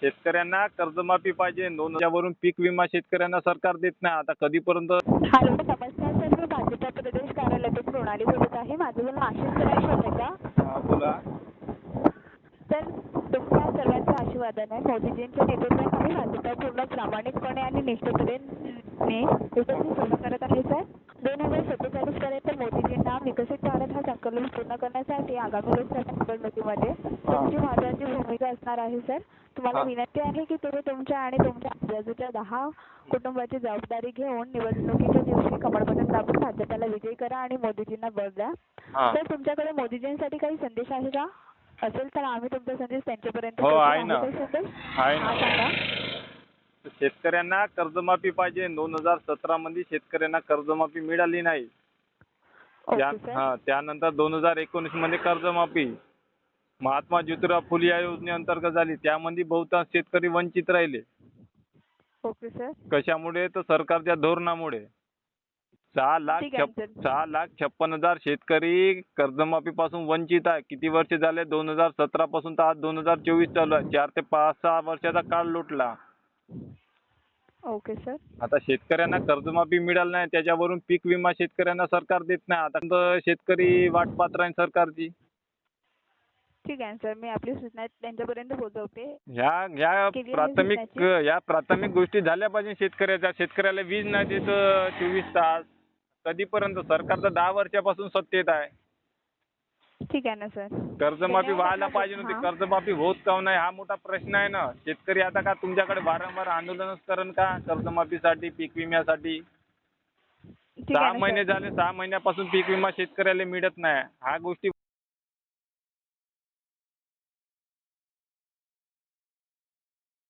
शेतकऱ्यांना कर्जमाफी पाहिजे. दोन हजारवरून पीक विमा शेतकऱ्यांना सरकार देत नाही. आता कधीपर्यंत? हॅलो नमस्कार सर. मी भाजपा प्रदेश कार्यालयातून प्रणाली बोलत आहे. माझं नाव आशिष गणेश होते. का हा, बोला. तर तुमच्या सर्वांचं अभिवादन आहे. मोदीजींच्या नेतृत्वाखाली भाजपा पूर्ण प्रामाणिकपणे आणि निष्ठेपणे विकसित पूर्ण करत आहे सर दोन हजार सत्तेचाळीस पर्यंत मोदीजींना विकसित भारत हा संकल्प पूर्ण करण्यासाठी आगामी लोकसभा निवडणुकीमध्ये तुमची महत्वाची भूमिका असणार आहे सर. तुम्हाला हा. विनंती आहे की तुम्ही तुमच्या आणि तुमच्या आजूबाजूच्या दहा कुटुंबाची जबाबदारी घेऊन निवडणुकीच्या दिवशी कमळ बटन दाबून भाजपाला विजयी करा आणि मोदीजींना बळ द्या. हा. तर तुमच्याकडे मोदीजींसाठी काही संदेश आहे का? असेल तर आम्ही तुमचा संदेश त्यांच्यापर्यंत हो, पोहोचवू. आहे ना. काही संदेश? आहे हा ना सांगा. शेतकऱ्यांना कर्जमाफी पाहिजे. दोन हजार सतरा मध्ये शेतकऱ्यांना कर्जमाफी मिळाली नाही. त्या हा त्यानंतर दोन हजार एकोणीसमध्ये कर्जमाफी. महात्मा ज्योतिराव फुले या योजनेअंतर्गत झाली. त्यामध्ये बहुतांश शेतकरी वंचित राहिले. ओके सर कशामुळे? तर सरकारच्या धोरणामुळे. सहा लाख. सहा लाख छप्पन हजार शेतकरी कर्जमाफी पासून वंचित आहे. किती वर्ष झाले? दोन हजार सतरा पासून तर आज दोन हजार चोवीस चालू आहे. चार ते पाच सहा वर्षाचा काळ लोटला. Okay sir. आता शेतकऱ्यांना कर्जमाफी मिळाली नाही त्याच्यावरून पीक विमा शेतकऱ्यांना सरकार देत नाही. आता तर शेतकरी वाट पाहत राहील सरकारची. ठीक आहे सर. मी आपली सूचना त्यांच्यापर्यंत पोहोचवते. ह्या ह्या केली आहे प्राथमिक सूचनाची. या प्राथमिक गोष्टी झाल्या पाहिजे शेतकऱ्याच्या. शेतकऱ्याला वीज नाही देत चोवीस तास. कधीपर्यंत? सरकार तर दहा वर्षापासून सत्तेत आहे. ठीक आहे ना सर कर्जमाफी. व्हायला पाहिजे नव्हती हा. कर्जमाफी होत का नाही? हा मोठा प्रश्न आहे ना. शेतकरी आता का तुमच्याकडे वारंवार आंदोलनच करण का? कर्जमाफीसाठी पीक विम्यासाठी? ठीक आहे सहा ना, महिने. झाले सहा महिन्यापासून पीक विमा शेतकऱ्याला मिळत नाही. हा गोष्टी